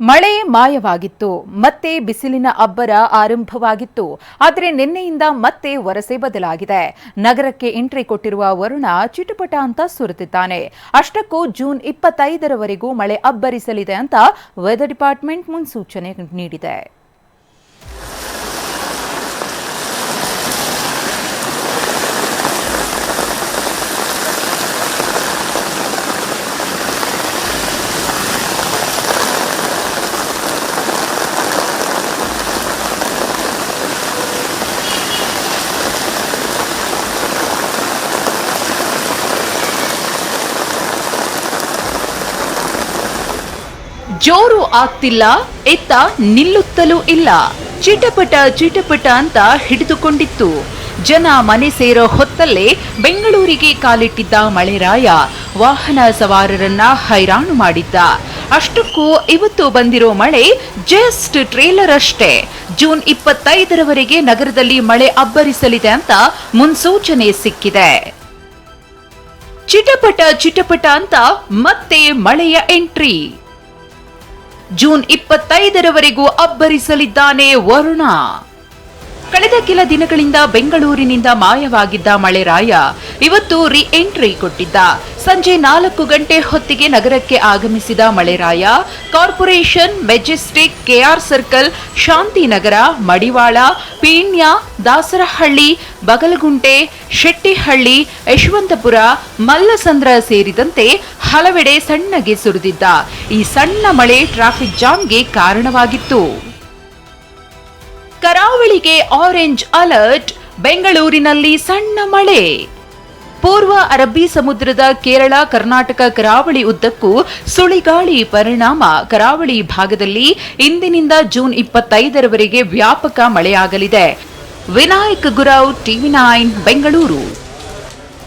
ಮಳೆ ಮಾಯವಾಗಿತ್ತು, ಮತ್ತೆ ಬಿಸಿಲಿನ ಅಬ್ಬರ ಆರಂಭವಾಗಿತ್ತು. ಆದರೆ ನಿನ್ನೆಯಿಂದ ಮತ್ತೆ ವರಸೆ ಬದಲಾಗಿದೆ. ನಗರಕ್ಕೆ ಎಂಟ್ರಿ ಕೊಟ್ಟಿರುವ ವರುಣ ಚಿಟುಪಟ ಅಂತ ಸುರಿದಿದ್ದಾನೆ ಅಷ್ಟಕ್ಕೂ ಜೂನ್ ಇಪ್ಪತ್ತೈದರವರೆಗೂ ಮಳೆ ಅಬ್ಬರಿಸಲಿದೆ ಅಂತ ವೆದರ್ ಡಿಪಾರ್ಟ್ಮೆಂಟ್ ಮುನ್ಸೂಚನೆ ನೀಡಿದೆ. ಜೋರು ಆಗ್ತಿಲ್ಲ, ಎತ್ತ ನಿಲ್ಲುತ್ತಲೂ ಇಲ್ಲ. ಚಿಟಪಟ ಚಿಟಪಟ ಅಂತ ಹಿಡಿದುಕೊಂಡಿತ್ತು. ಜನ ಮನೆ ಸೇರೋ ಹೊತ್ತಲ್ಲೇ ಬೆಂಗಳೂರಿಗೆ ಕಾಲಿಟ್ಟಿದ್ದ ಮಳೆರಾಯ ವಾಹನ ಸವಾರರನ್ನ ಹೈರಾಣು ಮಾಡಿದ್ದ. ಅಷ್ಟಕ್ಕೂ ಇವತ್ತು ಬಂದಿರೋ ಮಳೆ ಜಸ್ಟ್ ಟ್ರೇಲರ್ ಅಷ್ಟೇ. ಜೂನ್ ಇಪ್ಪತ್ತೈದರವರೆಗೆ ನಗರದಲ್ಲಿ ಮಳೆ ಅಬ್ಬರಿಸಲಿದೆ ಅಂತ ಮುನ್ಸೂಚನೆ ಸಿಕ್ಕಿದೆ. ಚಿಟಪಟ ಚಿಟಪಟ ಅಂತ ಮತ್ತೆ ಮಳೆಯ ಎಂಟ್ರಿ. ಜೂನ್ ಇಪ್ಪತ್ತೈದರವರೆಗೂ ಅಬ್ಬರಿಸಲಿದ್ದಾನೆ ವರುಣ. ಕಳೆದ ಕೆಲ ದಿನಗಳಿಂದ ಬೆಂಗಳೂರಿನಿಂದ ಮಾಯವಾಗಿದ್ದ ಮಳೆರಾಯ ಇವತ್ತು ರಿ ಎಂಟ್ರಿ ಕೊಟ್ಟಿದ್ದ. ಸಂಜೆ ನಾಲ್ಕು ಗಂಟೆ ಹೊತ್ತಿಗೆ ನಗರಕ್ಕೆ ಆಗಮಿಸಿದ ಮಳೆರಾಯ corporation, Majestic, KR circle, Shantinagar, Madiwala, Peenya, Dasarahalli, Bagalagunte, Shettihalli, Yeshwanthpur, Mallasandra ಸೇರಿದಂತೆ ಹಲವೆಡೆ ಸಣ್ಣಗೆ ಸುರಿದಿದ್ದ ಈ ಸಣ್ಣ ಮಳೆ ಟ್ರಾಫಿಕ್ ಜಾಮ್ಗೆ ಕಾರಣವಾಗಿತ್ತು. ಕರಾವಳಿಗೆ ಆರೆಂಜ್ ಅಲರ್ಟ್ ಬೆಂಗಳೂರಿನಲ್ಲಿ ಸಣ್ಣ ಮಳೆ. ಪೂರ್ವ ಅರಬ್ಬಿ ಸಮುದ್ರದ ಕೇರಳ, ಕರ್ನಾಟಕ ಕರಾವಳಿ ಉದ್ದಕ್ಕೂ ಸುಳಿಗಾಳಿ ಪರಿಣಾಮ. ಕರಾವಳಿ ಭಾಗದಲ್ಲಿ ಇಂದಿನಿಂದ ಜೂನ್ ಇಪ್ಪತ್ತೈದರವರೆಗೆ ವ್ಯಾಪಕ ಮಳೆಯಾಗಲಿದೆ. Vinayak Gurav, TV nine, Bengaluru.